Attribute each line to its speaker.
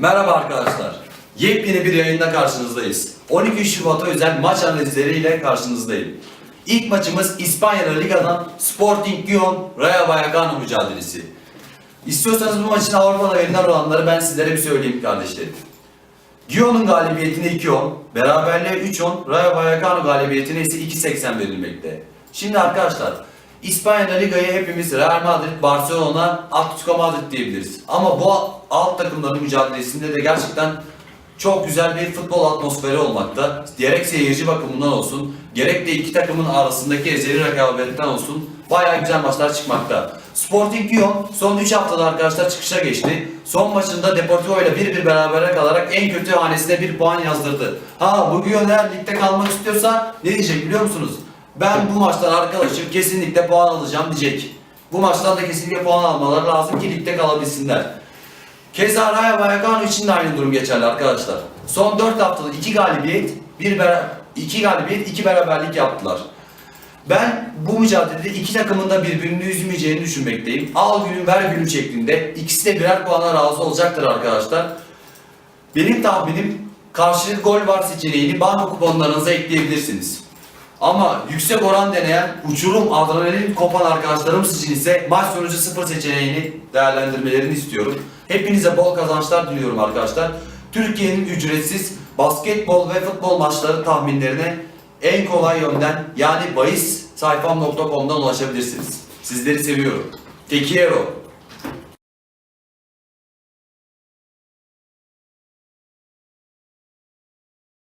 Speaker 1: Merhaba arkadaşlar. Yepyeni bir yayında karşınızdayız. 12 Şubat'a özel maç analizleriyle karşınızdayım. İlk maçımız İspanya Liga'dan Sporting Gijon Rayo Vallecano mücadelesi. İstiyorsanız bu maçın Avrupa'da verilen oranları ben sizlere bir söyleyeyim kardeşlerim. Gion'un galibiyetine 2.10, beraberliğe 3.10, Rayo Vallecano galibiyetine ise 2.80 verilmekte. Şimdi arkadaşlar, İspanya La Liga'yı hepimiz Real Madrid, Barcelona, Atletico Madrid diyebiliriz. Ama bu alt takımların mücadelesinde de gerçekten çok güzel bir futbol atmosferi olmakta. Gerek seyirci bakımından olsun, gerek de iki takımın arasındaki ezeli rekabetten olsun bayağı güzel maçlar çıkmakta. Sporting Gijon son 3 haftada arkadaşlar çıkışa geçti. Son maçında Deportivo ile 1-1 berabere kalarak en kötü hanesine bir puan yazdırdı. Ha bu Gijon eğer ligde kalmak istiyorsa ne diyecek biliyor musunuz? Ben bu maçtan arkadaşım kesinlikle puan alacağım diyecek. Bu maçtan da kesinlikle puan almaları lazım ki ligde kalabilsinler. Keza Rayo Vallecano için de aynı durum geçerli arkadaşlar. Son 4 haftada 2 galibiyet, 1 bera 2 galibiyet, 2 beraberlik yaptılar. Ben bu mücadelede iki takımın da birbirini üzmeyeceğini düşünmekteyim. Al günüm ver günüm şeklinde ikisi de birer puana razı olacaktır arkadaşlar. Benim tahminim karşılıklı gol var seçeneğini banko kuponlarınıza ekleyebilirsiniz. Ama yüksek oran deneyen, uçurum adrenalin kopan arkadaşlarım için ise maç sonucu sıfır seçeneğini değerlendirmelerini istiyorum. Hepinize bol kazançlar diliyorum arkadaşlar. Türkiye'nin ücretsiz basketbol ve futbol maçları tahminlerine en kolay yönden yani bahis sayfam.com'dan ulaşabilirsiniz. Sizleri seviyorum. Tekiero.